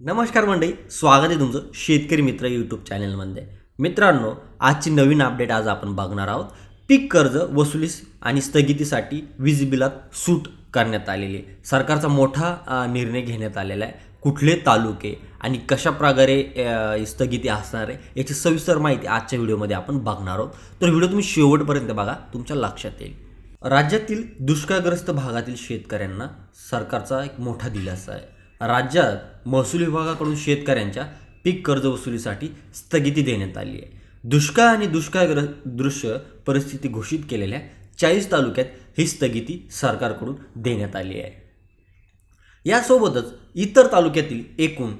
नमस्कार मंडळी स्वागत आहे तुमचं शेतकरी मित्र यूट्यूब चॅनलमध्ये मित्रांनो आजची नवीन अपडेट आज आपण बघणार आहोत. पीक कर्ज वसुलीस आणि स्थगितीसाठी वीज बिलात सूट करण्यात आलेली. आहे सरकारचा मोठा निर्णय घेण्यात आलेला आहे. कुठले तालुके आणि कशा प्रकारे स्थगिती असणार आहे याची सविस्तर माहिती आजच्या व्हिडिओमध्ये आपण बघणार आहोत. तर व्हिडिओ तुम्ही शेवटपर्यंत बघा तुमच्या लक्षात येईल. राज्यातील दुष्काळग्रस्त भागातील शेतकऱ्यांना सरकारचा एक मोठा दिलासा आहे. राज्यात महसूल विभागाकडून शेतकऱ्यांच्या पीक कर्ज वसुलीसाठी स्थगिती देण्यात आली आहे. दुष्काळ आणि दुष्काळग्र दृश्य परिस्थिती घोषित केलेल्या चाळीस तालुक्यात ही स्थगिती सरकारकडून देण्यात आली आहे. यासोबतच इतर तालुक्यातील एकूण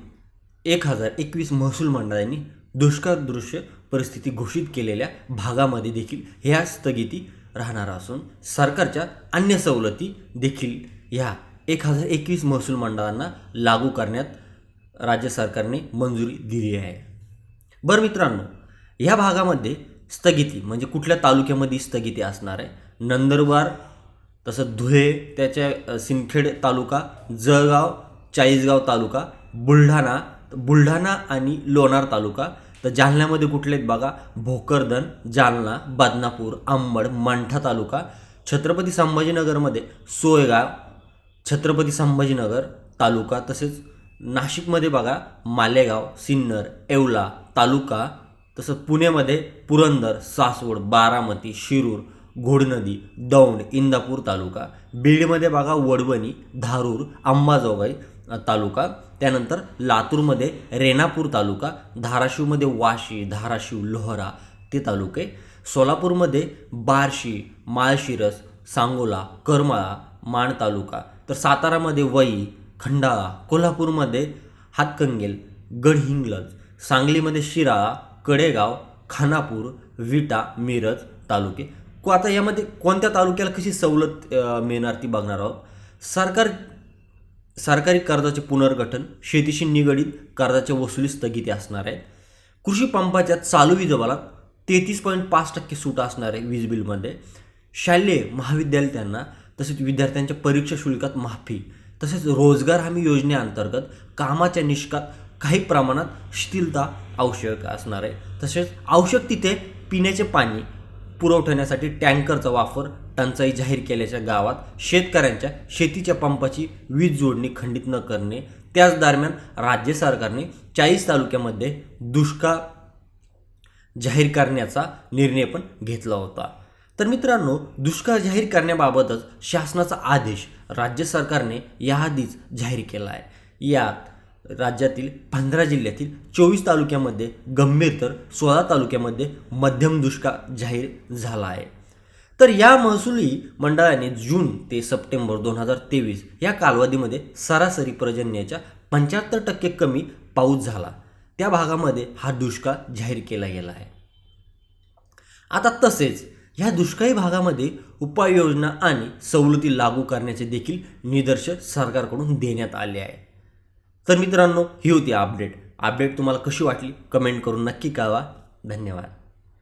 एक हजार एकवीस महसूल मंडळांनी दुष्काळदृश्य परिस्थिती घोषित केलेल्या भागामध्ये देखील ह्या स्थगिती राहणार असून सरकारच्या अन्य सवलती देखील ह्या एक हजार एकवीस महसूल मंडळांना लागू करण्यात राज्य सरकारने मंजुरी दिली आहे. बरं मित्रांनो ह्या भागामध्ये स्थगिती म्हणजे कुठल्या तालुक्यामध्ये स्थगिती असणार आहे? नंदुरबार तसं धुळे त्याच्या सिंदखेड तालुका जळगाव चाळीसगाव तालुका बुलढाणा बुलढाणा आणि लोणार तालुका तर जालन्यामध्ये कुठले आहेत बघा? भोकरदन जालना बदनापूर अंबड मंठा तालुका छत्रपती संभाजीनगरमध्ये सोयगाव छत्रपती संभाजीनगर तालुका तसेच नाशिकमध्ये बघा मालेगाव सिन्नर येवला तालुका तसं पुण्यामध्ये पुरंदर सासवड बारामती शिरूर घोडनदी दौंड इंदापूर तालुका बीडमध्ये बघा वडवणी धारूर अंबाजोगाई तालुका त्यानंतर लातूरमध्ये रेणापूर तालुका धाराशिवमध्ये वाशी धाराशिव लोहरा ते तालुके सोलापूरमध्ये बार्शी माळशिरस सांगोला करमाळा माण तालुका तर सातारामध्ये वई खंडाळा कोल्हापूरमध्ये हातकंगेल गडहिंग्लज सांगलीमध्ये शिराळा कडेगाव खानापूर विटा मिरज तालुके. को आता यामध्ये कोणत्या तालुक्याला कशी सवलत मिळणार ती बघणार आहोत? सरकार सरकारी कर्जाचे पुनर्गठन शेतीशी निगडीत कर्जाच्या वसुली स्थगिती असणार आहे कृषी पंपाच्या चालू वीज तेहतीस पॉईंट पाच टक्के सूट असणार आहे वीज बिलमध्ये. शालेय महाविद्यालयांना तसेच विद्यार्थ्यांच्या परीक्षा शुल्कात माफी तसेच रोजगार हमी योजनेअंतर्गत कामाच्या निष्कात काही प्रमाणात शिथिलता आवश्यक असणार आहे. तसेच आवश्यक तिथे पिण्याचे पाणी पुरवठण्यासाठी टँकरचा वापर टंचाई जाहीर केल्याच्या गावात शेतकऱ्यांच्या शेतीच्या पंपाची वीज जोडणी खंडित न करणे त्याच दरम्यान राज्य सरकारने चाळीस तालुक्यामध्ये दुष्काळ जाहीर करण्याचा निर्णय पण घेतला होता. तर मित्रांनो दुष्काळ जाहीर करण्याबाबतच शासनाचा आदेश राज्य सरकारने याआधीच जाहीर केला आहे. यात राज्यातील पंधरा जिल्ह्यातील चोवीस तालुक्यामध्ये गंभीर तर सोळा तालुक्यामध्ये मध्यम दुष्काळ जाहीर झाला आहे. तर या महसुली मंडळाने जून ते सप्टेंबर दोन हजार तेवीस या कालावधीमध्ये सरासरी पर्जन्याच्या पंच्याहत्तर टक्के कमी पाऊस झाला. त्या भागामध्ये हा दुष्काळ जाहीर केला गेला आहे. आता तसेच ह्या दुष्काळी भागामध्ये उपाययोजना आणि सवलती लागू करण्याचे देखील निदर्श सरकारकडून देण्यात आले आहे. तर मित्रांनो ही होती अपडेट. अपडेट तुम्हाला कशी वाटली? कमेंट करून नक्की कळवा. धन्यवाद.